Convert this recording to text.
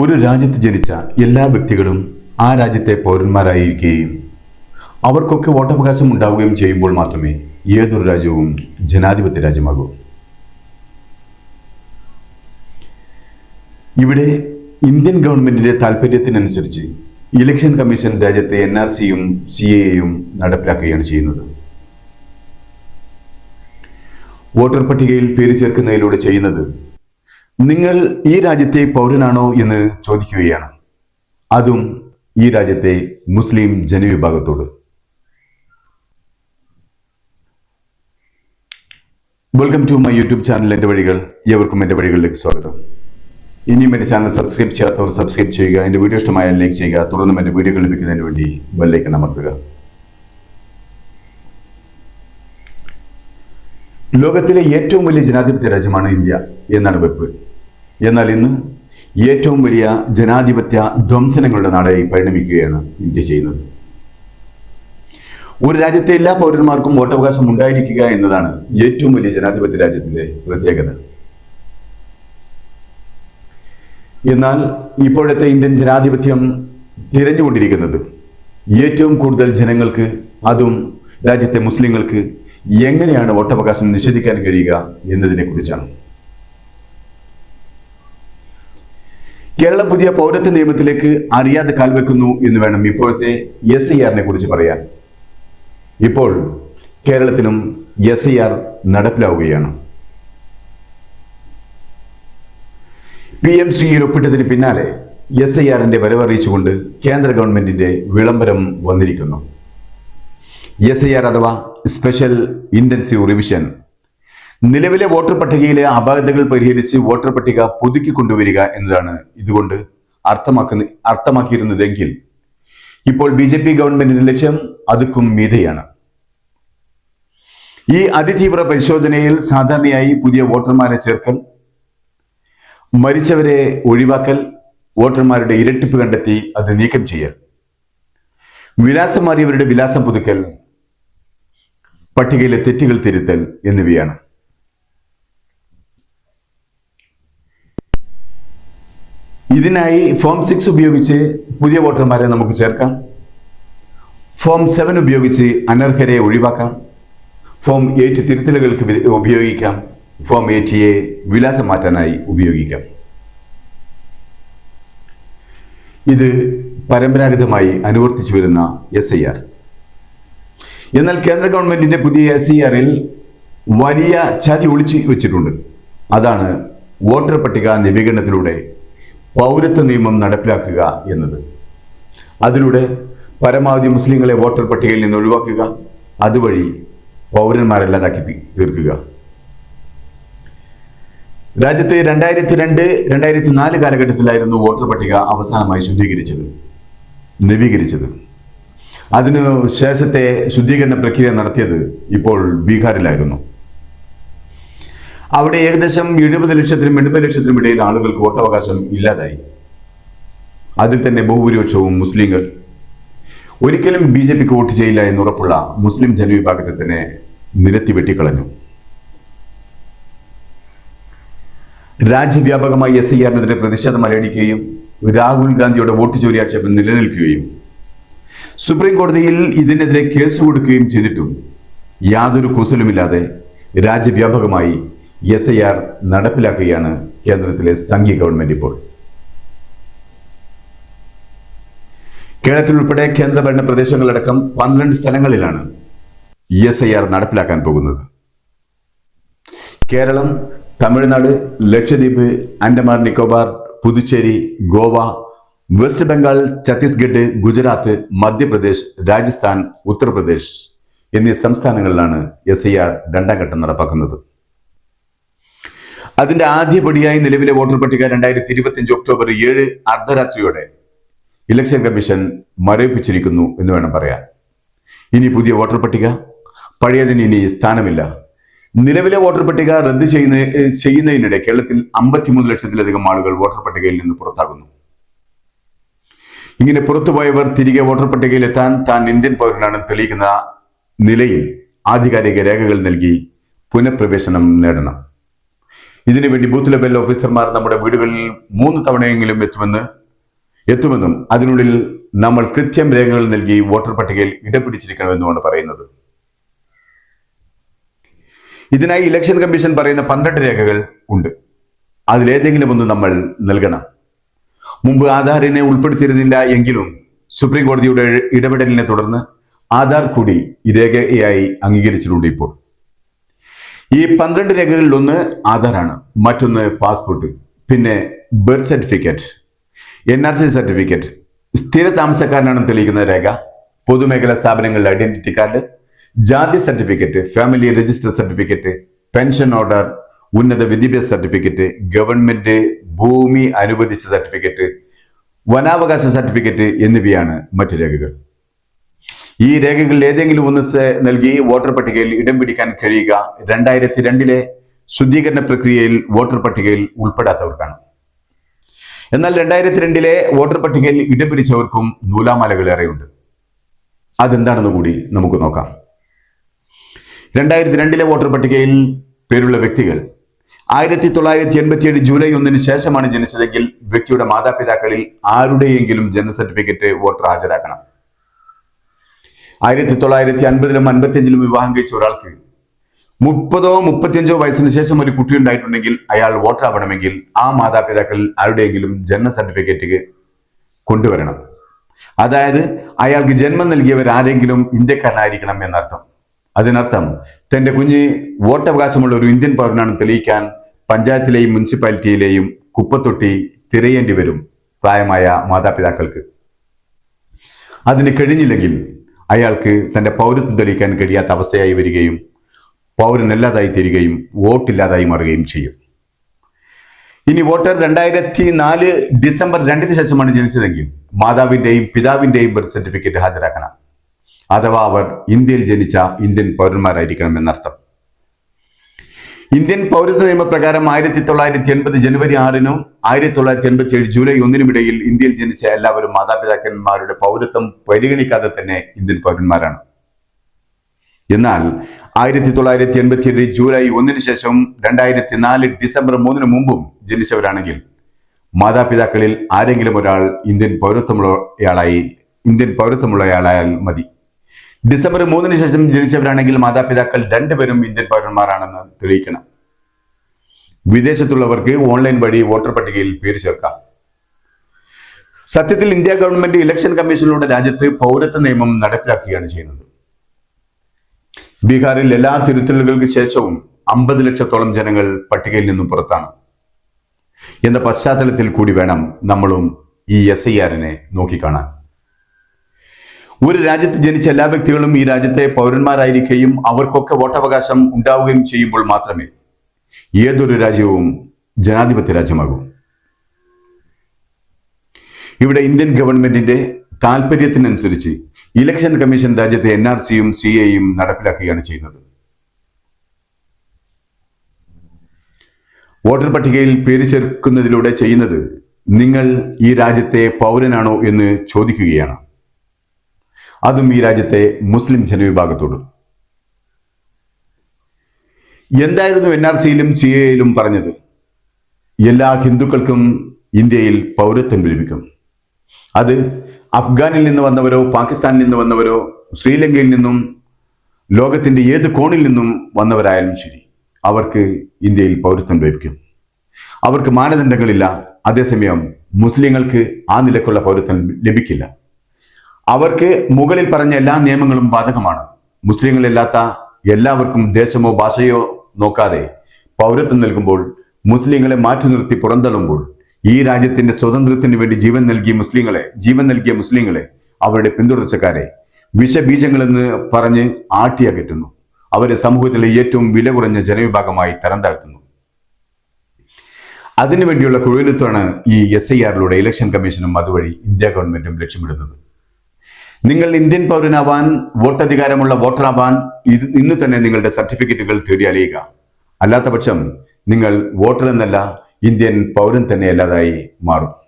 ഒരു രാജ്യത്ത് ജനിച്ച എല്ലാ വ്യക്തികളും ആ രാജ്യത്തെ പൗരന്മാരായിരിക്കുകയും അവർക്കൊക്കെ വോട്ടവകാശം ഉണ്ടാവുകയും ചെയ്യുമ്പോൾ മാത്രമേ ഏതൊരു രാജ്യവും ജനാധിപത്യ രാജ്യമാകൂ. ഇവിടെ ഇന്ത്യൻ ഗവൺമെന്റിന്റെ താല്പര്യത്തിനനുസരിച്ച് ഇലക്ഷൻ കമ്മീഷൻ രാജ്യത്തെ എൻ ആർ സിയും സി എയും നടപ്പിലാക്കുകയാണ് ചെയ്യുന്നത്. വോട്ടർ പട്ടികയിൽ പേര് ചേർക്കുന്നതിലൂടെ ചെയ്യുന്നത് നിങ്ങൾ ഈ രാജ്യത്തെ പൗരനാണോ എന്ന് ചോദിക്കുകയാണ്. അതും ഈ രാജ്യത്തെ മുസ്ലിം ജനവിഭാഗത്തോട്. Welcome to my YouTube channel എന്റെ വഴികൾ ഏവർക്കും എന്റെ വഴികളിലേക്ക് സ്വാഗതം. ഇനിയും എന്റെ ചാനൽ സബ്സ്ക്രൈബ് ചെയ്യാത്തവർ സബ്സ്ക്രൈബ് ചെയ്യുക എന്റെ വീഡിയോ ഇഷ്ടമായാൽ ലൈക്ക് ചെയ്യുക തുടർന്നും എന്റെ വീഡിയോകൾ ലഭിക്കുന്നതിന് വേണ്ടി ബെല്ലേക്ക് അമർത്തുക. ലോകത്തിലെ ഏറ്റവും വലിയ ജനാധിപത്യ രാജ്യമാണ് ഇന്ത്യ എന്നാണ് വെപ്പ്. എന്നാൽ ഇന്ന് ഏറ്റവും വലിയ ജനാധിപത്യ ധ്വംസനങ്ങളുടെ നാടായി പരിണമിക്കുകയാണ് ഇന്ത്യ ചെയ്യുന്നത്. ഒരു രാജ്യത്തെ എല്ലാ പൗരന്മാർക്കും വോട്ടവകാശം ഉണ്ടായിരിക്കുക എന്നതാണ് ഏറ്റവും വലിയ ജനാധിപത്യ രാജ്യത്തിന്റെ പ്രത്യേകത. എന്നാൽ ഇപ്പോഴത്തെ ഇന്ത്യൻ ജനാധിപത്യം തിരഞ്ഞുകൊണ്ടിരിക്കുന്നത് ഏറ്റവും കൂടുതൽ ജനങ്ങൾക്ക് അതും രാജ്യത്തെ മുസ്ലിങ്ങൾക്ക് എങ്ങനെയാണ് വോട്ടവകാശം നിഷേധിക്കാൻ കഴിയുക എന്നതിനെ കുറിച്ചാണ് കേരളം പുതിയ പൗരത്വ നിയമത്തിലേക്ക് അറിയാതെ കാൽവെക്കുന്നു എന്ന് വേണം ഇപ്പോഴത്തെ എസ് ഐ ആറിനെ കുറിച്ച് പറയാൻ. ഇപ്പോൾ കേരളത്തിലും എസ് ഐ ആർ നടപ്പിലാവുകയാണ്. പി എം ശ്രീയിൽ ഒപ്പിട്ടതിന് പിന്നാലെ എസ് ഐ ആറിന്റെ വരവറിയിച്ചുകൊണ്ട് കേന്ദ്ര ഗവൺമെന്റിന്റെ വിളംബരം വന്നിരിക്കുന്നു. എസ് ഐ ആർ അഥവാ സ്പെഷ്യൽ ഇന്റൻസീവ് റിവിഷൻ നിലവിലെ വോട്ടർ പട്ടികയിലെ അപാകതകൾ പരിഹരിച്ച് വോട്ടർ പട്ടിക പുതുക്കി കൊണ്ടുവരിക എന്നതാണ് ഇതുകൊണ്ട് അർത്ഥമാക്കുന്ന അർത്ഥമാക്കിയിരുന്നതെങ്കിൽ ഇപ്പോൾ ബി ജെ പി ഗവൺമെന്റിന്റെ ലക്ഷ്യം അതുക്കും മീതയാണ്. ഈ അതിതീവ്ര പരിശോധനയിൽ സാധാരണയായി പുതിയ വോട്ടർമാരെ ചേർക്കൽ മരിച്ചവരെ ഒഴിവാക്കൽ വോട്ടർമാരുടെ ഇരട്ടിപ്പ് കണ്ടെത്തി അത് നീക്കം ചെയ്യൽ വിലാസം മാറിയവരുടെ വിലാസം പുതുക്കൽ പട്ടികയിലെ തെറ്റുകൾ തിരുത്തൽ എന്നിവയാണ്. ഇതിനായി ഫോം സിക്സ് ഉപയോഗിച്ച് പുതിയ വോട്ടർമാരെ നമുക്ക് ചേർക്കാം. ഫോം സെവൻ ഉപയോഗിച്ച് അനർഹരെ ഒഴിവാക്കാം. ഫോം എയ്റ്റ് തിരുത്തലുകൾക്ക് ഉപയോഗിക്കാം. ഫോം എയ്റ്റ് എ വിലാസം മാറ്റാനായി ഉപയോഗിക്കാം. ഇത് പരമ്പരാഗതമായി അനുവർത്തിച്ചു വരുന്ന എസ് ഐ ആർ എന്നാൽ കേന്ദ്ര ഗവൺമെന്റിന്റെ പുതിയ എസ് ഐ ആറിൽ വലിയ ചതി ഒളിച്ചു വെച്ചിട്ടുണ്ട്. അതാണ് വോട്ടർ പട്ടിക നവീകരണത്തിലൂടെ പൗരത്വ നിയമം നടപ്പിലാക്കുക എന്നത്. അതിലൂടെ പരമാവധി മുസ്ലിങ്ങളെ വോട്ടർ പട്ടികയിൽ നിന്ന് ഒഴിവാക്കുക. അതുവഴി പൗരന്മാരല്ലാതാക്കി തീർക്കുക. രാജ്യത്തെ രണ്ടായിരത്തി രണ്ട് രണ്ടായിരത്തി നാല് കാലഘട്ടത്തിലായിരുന്നു വോട്ടർ പട്ടിക അവസാനമായി ശുദ്ധീകരിച്ചത് നവീകരിച്ചത്. അതിനു ശേഷത്തെ ശുദ്ധീകരണ പ്രക്രിയ നടത്തിയത് ഇപ്പോൾ ബീഹാറിലായിരുന്നു. അവിടെ ഏകദേശം എഴുപത് ലക്ഷത്തിനും എൺപത് ലക്ഷത്തിനും ഇടയിൽ ആളുകൾക്ക് വോട്ടവകാശം ഇല്ലാതായി. അതിൽ തന്നെ ബഹുഭൂരിപക്ഷവും മുസ്ലിങ്ങൾ. ഒരിക്കലും ബി ജെ പിക്ക് വോട്ട് ചെയ്യില്ല എന്നുറപ്പുള്ള മുസ്ലിം ജനവിഭാഗത്തെ തന്നെ നിരത്തി വെട്ടിക്കളഞ്ഞു. രാജ്യവ്യാപകമായി എസ് ഐ ആറിനെതിരെ പ്രതിഷേധം അലടിക്കുകയും രാഹുൽ ഗാന്ധിയുടെ വോട്ട് ചോരി ആക്ഷേപം നിലനിൽക്കുകയും. സുപ്രീം കോടതിയിൽ ഇതിനെതിരെ കേസ് കൊടുക്കുകയും ചെയ്തിട്ടും യാതൊരു കുസലുമില്ലാതെ രാജ്യവ്യാപകമായി എസ് ഐ ആർ നടപ്പിലാക്കുകയാണ് കേന്ദ്രത്തിലെ സംഘീയ ഗവൺമെന്റ് ഇപ്പോൾ. കേരളത്തിൽ ഉൾപ്പെടെ കേന്ദ്രഭരണ പ്രദേശങ്ങളടക്കം പന്ത്രണ്ട് സ്ഥലങ്ങളിലാണ് എസ് ഐ ആർ നടപ്പിലാക്കാൻ പോകുന്നത്. കേരളം തമിഴ്നാട് ലക്ഷദ്വീപ് ആൻഡമാൻ നിക്കോബാർ പുതുച്ചേരി ഗോവ വെസ്റ്റ് ബംഗാൾ ഛത്തീസ്ഗഡ് ഗുജറാത്ത് മധ്യപ്രദേശ് രാജസ്ഥാൻ ഉത്തർപ്രദേശ് എന്നീ സംസ്ഥാനങ്ങളിലാണ് എസ് ഐ ആർ രണ്ടാം ഘട്ടം നടപ്പാക്കുന്നത്. അതിന്റെ ആദ്യപടിയായി നിലവിലെ വോട്ടർ പട്ടിക രണ്ടായിരത്തി ഇരുപത്തിയഞ്ച് ഒക്ടോബർ ഏഴ് അർദ്ധരാത്രിയോടെ ഇലക്ഷൻ കമ്മീഷൻ മരവിപ്പിച്ചിരിക്കുന്നു എന്ന് വേണം പറയാൻ. ഇനി പുതിയ വോട്ടർ പട്ടിക? പഴയതിന് ഇനി സ്ഥാനമില്ല. നിലവിലെ വോട്ടർ പട്ടിക റദ്ദ് ചെയ്യുന്ന ചെയ്യുന്നതിനിടെ കേരളത്തിൽ അമ്പത്തിമൂന്ന് ലക്ഷത്തിലധികം ആളുകൾ വോട്ടർ പട്ടികയിൽ നിന്ന് പുറത്താകുന്നു. ഇങ്ങനെ പുറത്തുപോയവർ തിരികെ വോട്ടർ പട്ടികയിൽ എത്താൻ താൻ ഇന്ത്യൻ പൗരനാണെന്ന് തെളിയിക്കുന്ന നിലയിൽ ആധികാരിക രേഖകൾ നൽകി പുനഃപ്രവേശനം നേടണം. ഇതിനുവേണ്ടി ബൂത്ത് ലെവൽ ഓഫീസർമാർ നമ്മുടെ വീടുകളിൽ മൂന്ന് തവണയെങ്കിലും എത്തുമെന്ന് എത്തുമെന്നും അതിനുള്ളിൽ നമ്മൾ കൃത്യം രേഖകൾ നൽകി വോട്ടർ പട്ടികയിൽ ഇടം പിടിച്ചിരിക്കണമെന്നുമാണ് പറയുന്നത്. ഇതിനായി ഇലക്ഷൻ കമ്മീഷൻ പറയുന്ന പന്ത്രണ്ട് രേഖകൾ ഉണ്ട്. അതിലേതെങ്കിലും ഒന്ന് നമ്മൾ നൽകണം. മുമ്പ് ആധാറിനെ ഉൾപ്പെടുത്തിയിരുന്നില്ല എങ്കിലും സുപ്രീം കോടതിയുടെ ഇടപെടലിനെ തുടർന്ന് ആധാർ കൂടി രേഖയായി അംഗീകരിച്ചിട്ടുണ്ട് ഇപ്പോൾ. ഈ പന്ത്രണ്ട് രേഖകളിൽ ഒന്ന് ആധാറാണ് മറ്റൊന്ന് പാസ്പോർട്ട് പിന്നെ birth certificate N R C certificate സ്ഥിര താമസക്കാരനാണെന്ന് തെളിയിക്കുന്ന രേഖ പൊതുമേഖലാ സ്ഥാപനങ്ങളുടെ ഐഡന്റിറ്റി കാർഡ് ജാതി certificate family register certificate pension order ഉന്നത വിദ്യാഭ്യാസ സർട്ടിഫിക്കറ്റ് ഗവൺമെന്റ് ഭൂമി അനുവദിച്ച സർട്ടിഫിക്കറ്റ് വനാവകാശ സർട്ടിഫിക്കറ്റ് എന്നിവയാണ് മറ്റു രേഖകൾ. ഈ രേഖകളിൽ ഏതെങ്കിലും ഒന്ന് നൽകി വോട്ടർ പട്ടികയിൽ ഇടം പിടിക്കാൻ കഴിയുക. രണ്ടായിരത്തി രണ്ടിലെ ശുദ്ധീകരണ പ്രക്രിയയിൽ വോട്ടർ പട്ടികയിൽ ഉൾപ്പെടാത്തവർക്കാണ്. എന്നാൽ രണ്ടായിരത്തി രണ്ടിലെ വോട്ടർ പട്ടികയിൽ ഇടം പിടിച്ചവർക്കും നൂലാമാലകൾ ഏറെയുണ്ട് അതെന്താണെന്ന് കൂടി നമുക്ക് നോക്കാം. രണ്ടായിരത്തി രണ്ടിലെ വോട്ടർ പട്ടികയിൽ പേരുള്ള വ്യക്തികൾ. ആയിരത്തി തൊള്ളായിരത്തി എൺപത്തിയേഴ് ജൂലൈ ഒന്നിന് ശേഷമാണ് ജനിച്ചതെങ്കിൽ വ്യക്തിയുടെ മാതാപിതാക്കളിൽ ആരുടെയെങ്കിലും ജനന സർട്ടിഫിക്കറ്റ് വോട്ടർ ഹാജരാക്കണം. ആയിരത്തി തൊള്ളായിരത്തി അൻപതിലും അൻപത്തിയഞ്ചിലും വിവാഹം കഴിച്ച ഒരാൾക്ക് മുപ്പതോ മുപ്പത്തിയഞ്ചോ വയസ്സിന് ശേഷം ഒരു കുട്ടി ഉണ്ടായിട്ടുണ്ടെങ്കിൽ അയാൾ വോട്ടർ ആവണമെങ്കിൽ ആ മാതാപിതാക്കളിൽ ആരുടെയെങ്കിലും ജനന സർട്ടിഫിക്കറ്റ് കൊണ്ടുവരണം. അതായത് അയാൾക്ക് ജന്മം നൽകിയവർ ആരെങ്കിലും ഇന്ത്യക്കാരനായിരിക്കണം എന്നർത്ഥം. അതിനർത്ഥം തന്റെ കുഞ്ഞ് വോട്ടവകാശമുള്ള ഒരു ഇന്ത്യൻ പൗരനാണ് തെളിയിക്കാൻ പഞ്ചായത്തിലെയും മുനിസിപ്പാലിറ്റിയിലെയും കുപ്പത്തൊട്ടി തിരയേണ്ടി വരും പ്രായമായ മാതാപിതാക്കൾക്ക്. അതിന് കഴിഞ്ഞില്ലെങ്കിൽ അയാൾക്ക് തന്റെ പൗരത്വം തെളിയിക്കാൻ കഴിയാത്ത അവസ്ഥയായി വരികയും പൗരനല്ലാതായി തീരുകയും വോട്ടില്ലാതായി മാറുകയും ചെയ്യും. ഇനി വോട്ടർ രണ്ടായിരത്തി നാല് ഡിസംബർ രണ്ടിന് ശേഷമാണ് ജനിച്ചതെങ്കിൽ മാതാവിന്റെയും പിതാവിന്റെയും ബർത്ത് സർട്ടിഫിക്കറ്റ് ഹാജരാക്കണം. അഥവാ അവർ ഇന്ത്യയിൽ ജനിച്ച ഇന്ത്യൻ പൗരന്മാരായിരിക്കണം എന്നർത്ഥം. ഇന്ത്യൻ പൗരത്വ നിയമപ്രകാരം ആയിരത്തി തൊള്ളായിരത്തി എൺപത് ജനുവരി ആറിനും ആയിരത്തി തൊള്ളായിരത്തി എൺപത്തി ഏഴ് ജൂലൈ ഒന്നിനുമിടയിൽ ഇന്ത്യയിൽ ജനിച്ച എല്ലാവരും മാതാപിതാക്കന്മാരുടെ പൗരത്വം പരിഗണിക്കാതെ തന്നെ ഇന്ത്യൻ പൗരന്മാരാണ്. എന്നാൽ ആയിരത്തി തൊള്ളായിരത്തി എൺപത്തി ഏഴ് ജൂലൈ ഒന്നിന് ശേഷം രണ്ടായിരത്തി നാല് ഡിസംബർ മൂന്നിന് മുമ്പും ജനിച്ചവരാണെങ്കിൽ മാതാപിതാക്കളിൽ ആരെങ്കിലും ഒരാൾ ഇന്ത്യൻ പൗരത്വമുള്ളയാളായി ഇന്ത്യൻ പൗരത്വമുള്ളയാളായാൽ മതി. ഡിസംബർ മൂന്നിന് ശേഷം ജനിച്ചവരാണെങ്കിൽ മാതാപിതാക്കൾ രണ്ടുപേരും ഇന്ത്യൻ പൗരന്മാരാണെന്ന് തെളിയിക്കണം. വിദേശത്തുള്ളവർക്ക് ഓൺലൈൻ വഴി വോട്ടർ പട്ടികയിൽ പേര് ചേർക്കാം. സത്യത്തിൽ ഇന്ത്യ ഗവൺമെന്റ് ഇലക്ഷൻ കമ്മീഷനിലൂടെ രാജ്യത്ത് പൗരത്വ നിയമം നടപ്പിലാക്കുകയാണ് ചെയ്യുന്നത്. ബീഹാറിൽ എല്ലാ തിരുത്തലുകൾക്ക് ശേഷവും അമ്പത് ലക്ഷത്തോളം ജനങ്ങൾ പട്ടികയിൽ നിന്നും പുറത്താണ്. എന്ന പശ്ചാത്തലത്തിൽ കൂടി വേണം നമ്മളും ഈ എസ് ഐ ആറിനെ നോക്കിക്കാണാൻ. ഒരു രാജ്യത്ത് ജനിച്ച എല്ലാ വ്യക്തികളും ഈ രാജ്യത്തെ പൗരന്മാരായിരിക്കുകയും അവർക്കൊക്കെ വോട്ടവകാശം ഉണ്ടാവുകയും ചെയ്യുമ്പോൾ മാത്രമേ ഏതൊരു രാജ്യവും ജനാധിപത്യ രാജ്യമാകൂ. ഇവിടെ ഇന്ത്യൻ ഗവൺമെന്റിന്റെ താല്പര്യത്തിനനുസരിച്ച് ഇലക്ഷൻ കമ്മീഷൻ രാജ്യത്തെ എൻ ആർ സിയും സി എയും നടപ്പിലാക്കുകയാണ് ചെയ്യുന്നത്. വോട്ടർ പട്ടികയിൽ പേര് ചേർക്കുന്നതിലൂടെ ചെയ്യുന്നത് നിങ്ങൾ ഈ രാജ്യത്തെ പൗരനാണോ എന്ന് ചോദിക്കുകയാണ്. അതും ഈ രാജ്യത്തെ മുസ്ലിം ജനവിഭാഗത്തോട്. എന്തായിരുന്നു എൻ ആർ സിയിലും സി എയിലും പറഞ്ഞത്? എല്ലാ ഹിന്ദുക്കൾക്കും ഇന്ത്യയിൽ പൗരത്വം ലഭിക്കും. അത് അഫ്ഗാനിൽ നിന്ന് വന്നവരോ പാകിസ്ഥാനിൽ നിന്ന് വന്നവരോ ശ്രീലങ്കയിൽ നിന്നും ലോകത്തിന്റെ ഏത് കോണിൽ നിന്നും വന്നവരായാലും ശരി അവർക്ക് ഇന്ത്യയിൽ പൗരത്വം ലഭിക്കും. അവർക്ക് മാനദണ്ഡങ്ങളില്ല. അതേസമയം മുസ്ലിങ്ങൾക്ക് ആ നിലക്കുള്ള പൗരത്വം ലഭിക്കില്ല. അവർക്ക് മുകളിൽ പറഞ്ഞ എല്ലാ നിയമങ്ങളും ബാധകമാണ്. മുസ്ലിങ്ങളില്ലാത്ത എല്ലാവർക്കും ദേശമോ ഭാഷയോ നോക്കാതെ പൗരത്വം നൽകുമ്പോൾ മുസ്ലിങ്ങളെ മാറ്റി നിർത്തി പുറന്തള്ളുമ്പോൾ ഈ രാജ്യത്തിന്റെ സ്വാതന്ത്ര്യത്തിന് വേണ്ടി ജീവൻ നൽകിയ മുസ്ലിങ്ങളെ ജീവൻ നൽകിയ മുസ്ലിങ്ങളെ അവരുടെ പിന്തുടർച്ചക്കാരെ വിഷബീജങ്ങളെന്ന് പറഞ്ഞ് ആട്ടിയകറ്റുന്നു അവരെ സമൂഹത്തിലെ ഏറ്റവും വില കുറഞ്ഞ ജനവിഭാഗമായി തരം താഴ്ത്തുന്നു അതിനുവേണ്ടിയുള്ള കുഴലിത്താണ് ഈ എസ് ഐ ആറിലൂടെ ഇലക്ഷൻ കമ്മീഷനും അതുവഴി ഇന്ത്യ ഗവൺമെന്റും ലക്ഷ്യമിടുന്നത്. നിങ്ങൾ ഇന്ത്യൻ പൗരനാവാൻ വോട്ടധികാരമുള്ള വോട്ടറാവാൻ ഇത് ഇന്ന് തന്നെ നിങ്ങളുടെ സർട്ടിഫിക്കറ്റുകൾ തേടി അലയുക. അല്ലാത്ത പക്ഷം നിങ്ങൾ വോട്ടർ എന്നല്ല ഇന്ത്യൻ പൗരൻ തന്നെ അല്ലാതായി മാറും.